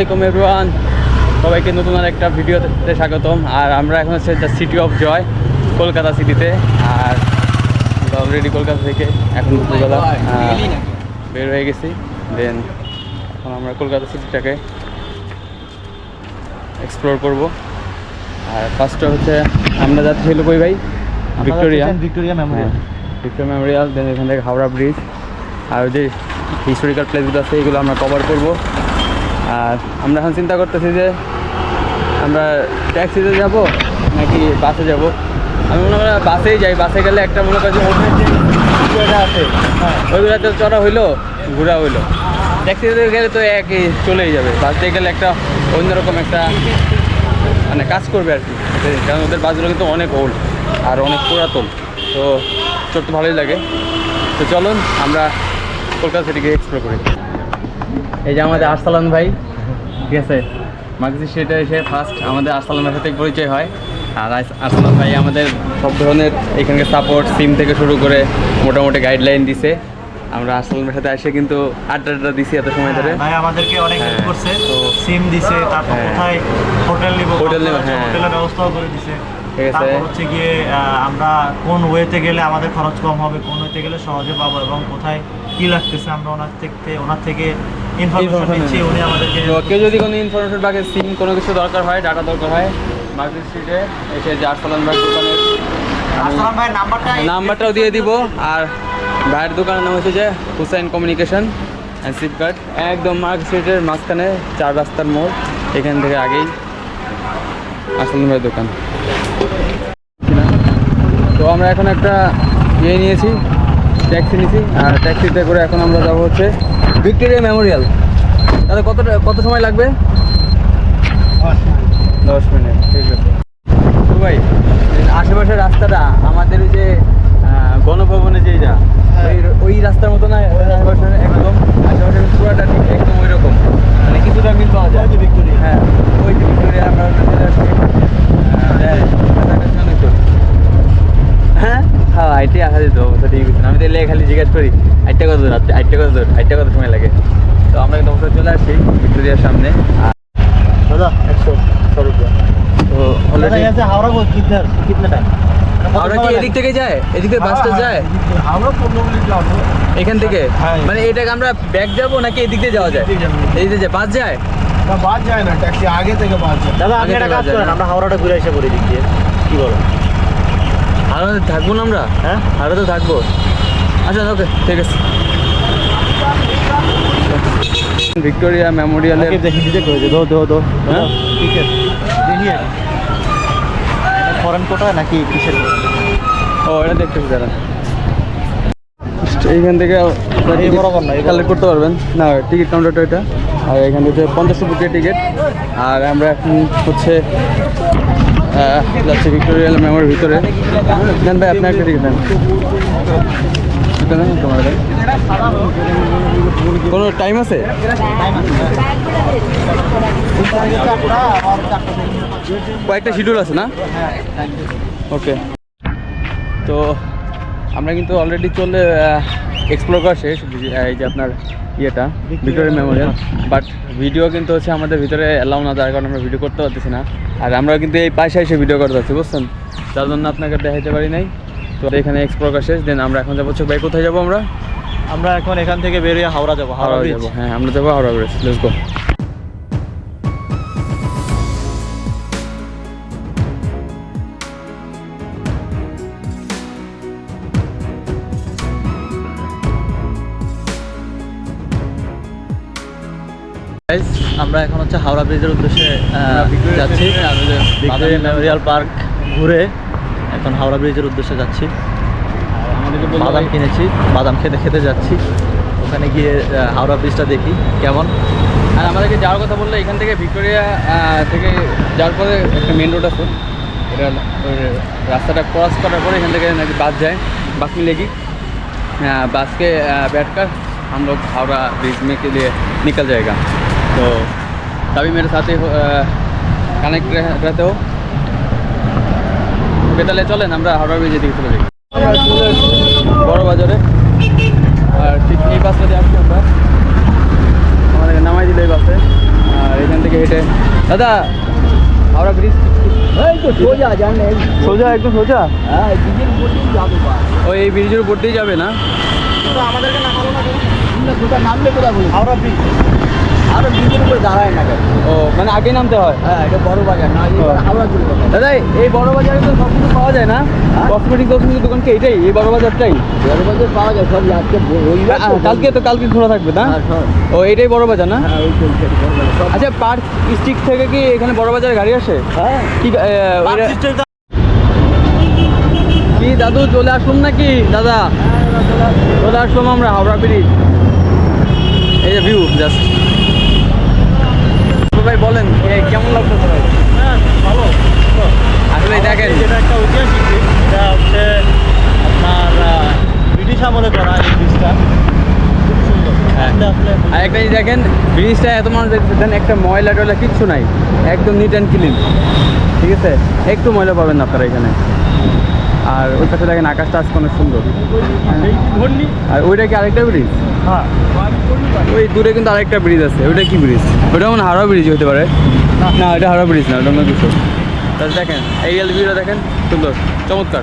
আলাইকুম এভরিওয়ান সবাইকে নতুন আর একটা ভিডিওতে স্বাগতম। আর আমরা এখন হচ্ছে the city of joy Kolkata সিটিতে আর অলরেডি কলকাতা থেকে এখন দুপুরবেলা বের হয়ে গেছি। দেন এখন আমরা কলকাতা সিটিটাকে এক্সপ্লোর করব। আর ফার্স্টটা হচ্ছে আমরা যাচ্ছি হলো কই ভাই? Victoria Victoria Memorial Victoria Memorial then এখান থেকে হাওড়া ব্রিজ আর যে হিস্টোরিক্যাল প্লেসগুলো আছে এগুলো আমরা কভার করব। আর আমরা এখন চিন্তা করতেছি যে আমরা ট্যাক্সিতে যাব নাকি বাসে যাব? আমি মনে করি বাসেই যাই। বাসে গেলে একটা মনে করি যে হোটেল যে বিষয়টা আছে ওইগুলোতে চড়া হইল, ঘোরা হইল। ট্যাক্সিতে গেলে তো একই চলেই যাবে। বাসে গেলে একটা অন্যরকম একটা মানে কাজ করবে আর কি। কারণ ওদের বাসগুলো কিন্তু অনেক ওল্ড আর অনেক পুরাতন। তো চড়তে ভালোই লাগে। তো চলুন, আমরা কলকাতা সিটিকে এক্সপ্লোর করি। এই যে আমাদের আরসালান ভাই ঠিক আছে মাগজি সেটা এসে ফার্স্ট আমাদের আরসালানের সাথে পরিচয় হয় আর আরসালান ভাই আমাদের সব ধরনের এখানকার সাপোর্ট সিম থেকে শুরু করে মোটামুটি গাইডলাইন দিছে আমরা আরসালানের সাথে এসে কিন্তু আড্ডা আড্ডা দিছি এত সময় ধরে ভাই আমাদেরকে অনেক হেল্প হ্যাঁ, করছে তো- সিম দিছে তারপর হ্যাঁ। কোথায় হোটেল নিব হোটেল নিবো, হ্যাঁ। হোটেলের ব্যবস্থাও করে দিছে। তারপর হচ্ছে গিয়ে আমরা কোন ওয়েতে গেলে আমাদের খরচ কম হবে কোন ওয়েতে গেলে সহজে পাবো এবং কোথায় কি লাগতেছে আমরা ওনার থেকে ওনার থেকে ইনফরমেশন Information নিচ্ছি উনি আমাদেরকে কেউ যদি কোনো ইনফরমেশন সিম কোনো কিছু দরকার হয় ডাটা দরকার হয় মার্কেট স্ট্রিটে এসে যে আরসালান ভাই দোকানের আমি- ভাই নাম্বারটা নাম্বারটাও দিয়ে দিব। আর ভাইয়ের দোকানের নাম হচ্ছে যে হুসাইন কমিউনিকেশন অ্যান্ড ফ্লিপকার্ট একদম স্ট্রিটের মাঝখানে চার রাস্তার মোড় এখান থেকে আগেই আসলাম ভাইয়ের দোকান। তো আমরা এখন একটা ইয়ে নিয়েছি ট্যাক্সি নিয়েছি আর ট্যাক্সিতে করে এখন আমরা যাব হচ্ছে ভিক্টোরিয়া মেমোরিয়াল তাহলে কত কত সময় লাগবে? দশ মিনিট ঠিক আছে। তো ভাই এই আশেপাশের রাস্তাটা আমাদের ওই যে আহ, গণভবনে যে যা ওই ওই রাস্তার মতো না আশেপাশে একদম আশেপাশের পুরাটা ঠিক একদম ওই রকম মানে কিছুটা মিল পাওয়া যায় ওই যে ভিক্টোরিয়া। হ্যাঁ ওই যে ভিক্টোরিয়া আমরা ওটা চলে আসছি আহ, হ্যাঁ, কাছাকাছি অনেক দূর। হ্যাঁ হ্যাঁ আইটি আসা যেত অবশ্য গাড়িতে খালি জিজ্ঞাসা করি আটটা কত দূর? আটটা কত দূর? আটটা কত সময় লাগে? তো আমরা কিন্তু চলে আসি ভিক্টোরিয়ার সামনে। দাদা একশো রুপিয়া এখান থেকে? মানে আমরা যাব নাকি এদিক দিয়ে যাওয়া যায়? হাওড়াটা ঘুরে কি থাকব না আমরা? হ্যাঁ? হাওড়াতে থাকব? আচ্ছা ওকে ঠিক আছে। ভিক্টোরিয়া মেমোরিয়ালের দেখি দিতে করেছে দো দো দো হ্যাঁ? টিকিট দেখি ফরেন কোটা নাকি কিসের ও এটা দেখতেছি দাঁড়া এইখান থেকে কালেক্ট করতে পারবেন। না টিকিট কাউন্টারটা এটা। আর এখান থেকে পঞ্চাশ রুপিয়া টিকিট আর আমরা এখন হচ্ছে যাচ্ছি ভিক্টোরিয়াল মেমোর ভিতরে। দেন ভাই আপনার একটা টিকিট দেন কোনো টাইম আছে? কয়েকটা শিডিউল আছে না? ওকে তো আমরা কিন্তু অলরেডি চলে এক্সপ্লোর করা শেষ, এই যে আপনার ইয়েটা ভিক্টোরিয়া মেমোরিয়াল বাট ভিডিও কিন্তু হচ্ছে আমাদের ভিতরে অ্যালাউ না, যার কারণে আমরা ভিডিও করতে পারতেছি না। আর আমরা কিন্তু এই পাশে এসে ভিডিও করতে পারছি, বুঝছেন? যার জন্য আপনাকে দেখাতে পারি নাই। তো এখানে এক্সপ্লোর করা শেষ দেন আমরা এখন যাব ভাই কোথায় যাব আমরা? আমরা এখন এখান থেকে বেরিয়ে হাওড়া যাব হাওড়া যাব হ্যাঁ আমরা যাব হাওড়া ব্রিজ লেটস গো আমরা এখন হচ্ছে হাওড়া ব্রিজের উদ্দেশ্যে যাচ্ছি। মেমোরিয়াল পার্ক ঘুরে। এখন হাওড়া ব্রিজের উদ্দেশ্যে যাচ্ছি আমাদেরকে বললো বাদাম ভাই- কিনেছি বাদাম খেতে খেতে যাচ্ছি ওখানে গিয়ে আহ, হাওড়া ব্রিজটা দেখি কেমন আর আমাদেরকে যাওয়ার কথা বললে এখান থেকে ভিক্টোরিয়া আহ, থেকে যাওয়ার পরে একটা মেন রোড আছে এটা ওই রাস্তাটা ক্রস করার পরে এখান থেকে নাকি বাস যায় বাস मिलेगी हाँ, बस के अ, बैठकर हम लोग हावड़ा ब्रिज में के लिए निकल जाएगा तो तभी मेरे साथ ही কানেক্ট रहते हो তাহলে চলেন আমরা হাওড়া ব্রিজের দিকে চলে যাই। বড় বাজারে আর ঠিক এই বাসটাতে আসছি আমরা। আমাদেরকে নামাই দিল এই বাসে আর এখান থেকে হেঁটে দাদা হাওড়া ব্রিজ এই তো সোজা জানে সোজা একদম সোজা? হ্যাঁ যাব ও এই ব্রিজের উপর দিয়ে যাবে না? তো আমাদেরকে নামালো না? নামলে কোথায় হাওড়া ব্রিজ আর ব্রিজের উপরে দাঁড়ায় না কেন? ও মানে আগে নামতে হয়? হ্যাঁ এটা বড় বাজার না। হাওড়া দুর্গ দাদা এই বড় বাজারে তো সব কিছু পাওয়া যায় না? হ্যাঁ? কসমেটিক কসমেটিক দোকান কি এটাই? এই বড় বাজারটাই? বড় বাজার পাওয়া যায় সব আজকে রবিবার কালকে তো কালকে খোলা থাকবে না? হ্যাঁ, ও এটাই বড় বাজার না? হ্যাঁ। আচ্ছা পার্ক স্ট্রিট থেকে কি এখানে বড় বাজারে গাড়ি আসে? হ্যাঁ। কি কি দাদু চলে আসুন নাকি? দাদা চলে আসলাম আমরা হাওড়া ব্রিজ। এই যে ভিউ জাস্ট ভাই বলেন এ, কেমন লাগতো ভাই হ্যাঁ ভালো আসলে দেখেন। যেটা একটা ঐতিহাসিক এটা হচ্ছে আপনার ব্রিটিশ আমলে করা এই ব্রিজটা। হ্যাঁ। আর একটা দেখেন ব্রিজটা এত মানুষ একটা ময়লা টয়লা কিচ্ছু নাই একদম নিট অ্যান্ড ক্লিন ঠিক আছে? একটু ময়লা পাবেন না আপনারা এখানে। আর ওই পাশে দেখেন আকাশটা আজকে অনেক সুন্দর। আর ওইটা কি আরেকটা ব্রিজ হ্যাঁ ওই দূরে কিন্তু আরেকটা ব্রিজ আছে। ওইটা কি ব্রিজ ওটা মানে হাওড়া ব্রিজ হতে পারে। না, এটা হাওড়া ব্রিজ না ওটা অন্য কিছু। দেখেন এই ভিউটা দেখেন, সুন্দর, চমৎকার।